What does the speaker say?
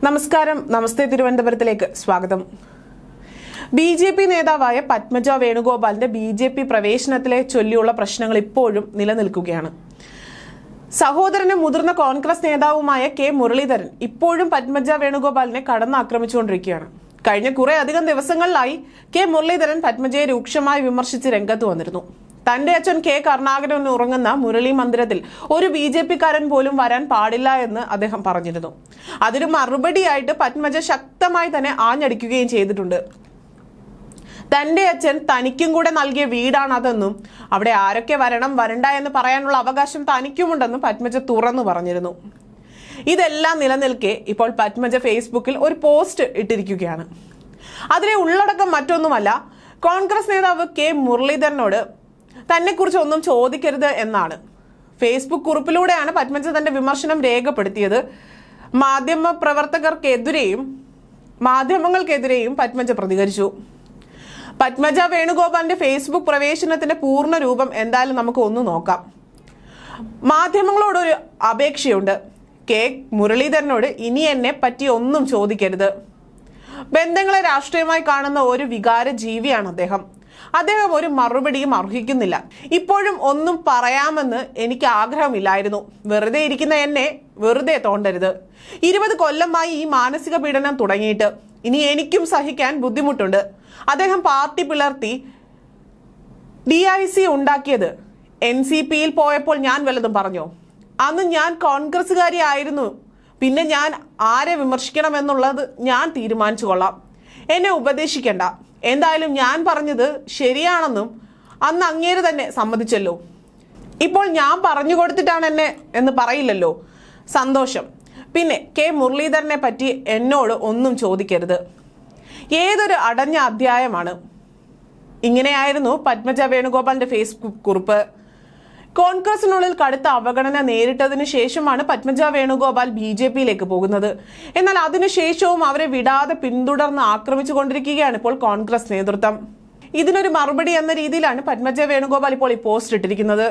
നമസ്കാരം. നമസ്തേ തിരുവനന്തപുരത്തിലേക്ക് സ്വാഗതം. B J P നേതാവായ പത്മജ വേണുഗോപാലിന്റെ ബി ജെ പി പ്രവേശനത്തിലെ ചൊല്ലിയുള്ള പ്രശ്നങ്ങൾ ഇപ്പോഴും നിലനിൽക്കുകയാണ്. സഹോദരനും മുതിർന്ന കോൺഗ്രസ് നേതാവുമായ കെ മുരളീധരൻ ഇപ്പോഴും പത്മജ വേണുഗോപാലിനെ കടന്നാക്രമിച്ചുകൊണ്ടിരിക്കുകയാണ്. കഴിഞ്ഞ കുറേ അധികം ദിവസങ്ങളിലായി കെ മുരളീധരൻ പത്മജയെ രൂക്ഷമായി വിമർശിച്ച് രംഗത്ത് വന്നിരുന്നു. തന്റെ അച്ഛൻ കെ കരുണാകരൻ ഉറങ്ങുന്ന മുരളി മന്ദിരത്തിൽ ഒരു ബി ജെ പിക്കാരൻ പോലും വരാൻ പാടില്ല എന്ന് അദ്ദേഹം പറഞ്ഞിരുന്നു. അതിന് മറുപടിയായിട്ട് പത്മജ ശക്തമായി തന്നെ ആഞ്ഞടിക്കുകയും ചെയ്തിട്ടുണ്ട്. തന്റെ അച്ഛൻ തനിക്കും കൂടെ നൽകിയ വീടാണതെന്നും അവിടെ ആരൊക്കെ വരണം വരണ്ട എന്ന് പറയാനുള്ള അവകാശം തനിക്കുമുണ്ടെന്നും പത്മജ തുറന്നു പറഞ്ഞിരുന്നു. ഇതെല്ലാം നിലനിൽക്കെ ഇപ്പോൾ പത്മജ ഫേസ്ബുക്കിൽ ഒരു പോസ്റ്റ് ഇട്ടിരിക്കുകയാണ്. അതിലെ ഉള്ളടക്കം മറ്റൊന്നുമല്ല കോൺഗ്രസ് നേതാവ് കെ മുരളീധരനോട് തന്നെക്കുറിച്ച് ഒന്നും ചോദിക്കരുത് എന്നാണ്. ഫേസ്ബുക്ക് കുറിപ്പിലൂടെയാണ് പത്മജ തന്റെ വിമർശനം രേഖപ്പെടുത്തിയത്. മാധ്യമ പ്രവർത്തകർക്കെതിരെയും മാധ്യമങ്ങൾക്കെതിരെയും പത്മജ പ്രതികരിച്ചു. പത്മജ വേണുഗോപാലിന്റെ ഫേസ്ബുക്ക് പ്രവേശനത്തിന്റെ പൂർണ രൂപം എന്തായാലും നമുക്ക് ഒന്ന് നോക്കാം. മാധ്യമങ്ങളോടൊരു അപേക്ഷയുണ്ട്. കെ. മുരളീധരനോട് ഇനി എന്നെ പറ്റി ഒന്നും ചോദിക്കരുത്. ബന്ധങ്ങളെ രാഷ്ട്രീയമായി കാണുന്ന ഒരു വികാര ജീവിയാണ് അദ്ദേഹം. അദ്ദേഹം ഒരു മറുപടിയും അർഹിക്കുന്നില്ല. ഇപ്പോഴും ഒന്നും പറയാമെന്ന് എനിക്ക് ആഗ്രഹമില്ലായിരുന്നു. വെറുതെ ഇരിക്കുന്ന എന്നെ വെറുതെ തോണ്ടരുത്. ഇരുപത് കൊല്ലമായി ഈ മാനസിക പീഡനം തുടങ്ങിയിട്ട്. ഇനി എനിക്കും സഹിക്കാൻ ബുദ്ധിമുട്ടുണ്ട്. അദ്ദേഹം പാർട്ടി പിളർത്തി ഡി ഐ സി ഉണ്ടാക്കിയത്. എൻ സി പിയിൽ പോയപ്പോൾ ഞാൻ വല്ലതും പറഞ്ഞു? അന്ന് ഞാൻ കോൺഗ്രസ്സുകാരി ആയിരുന്നു പിന്നെ ഞാൻ ആരെ വിമർശിക്കണമെന്നുള്ളത് ഞാൻ തീരുമാനിച്ചു കൊള്ളാം. എന്നെ ഉപദേശിക്കണ്ട. എന്തായാലും ഞാൻ പറഞ്ഞത് ശരിയാണെന്നും അന്ന് അങ്ങേര് തന്നെ സമ്മതിച്ചല്ലോ. ഇപ്പോൾ ഞാൻ പറഞ്ഞു കൊടുത്തിട്ടാണ് എന്നെ എന്ന് പറയില്ലല്ലോ. സന്തോഷം. പിന്നെ കെ മുരളീധരനെ പറ്റി എന്നോട് ഒന്നും ചോദിക്കരുത്. ഏതൊരു അടഞ്ഞ അധ്യായമാണ്? ഇങ്ങനെയായിരുന്നു പത്മജ വേണുഗോപാലിന്റെ ഫേസ്ബുക്ക് കുറിപ്പ്. കോൺഗ്രസിനുള്ളിൽ കടുത്ത അവഗണന നേരിട്ടതിനു ശേഷമാണ് പത്മജ വേണുഗോപാൽ ബി ജെ പിയിലേക്ക് പോകുന്നത്. എന്നാൽ അതിനുശേഷവും അവരെ വിടാതെ പിന്തുടർന്ന് ആക്രമിച്ചുകൊണ്ടിരിക്കുകയാണ് ഇപ്പോൾ കോൺഗ്രസ് നേതൃത്വം. ഇതിനൊരു മറുപടി എന്ന രീതിയിലാണ് പത്മജ വേണുഗോപാൽ ഇപ്പോൾ ഈ പോസ്റ്റ് ഇട്ടിരിക്കുന്നത്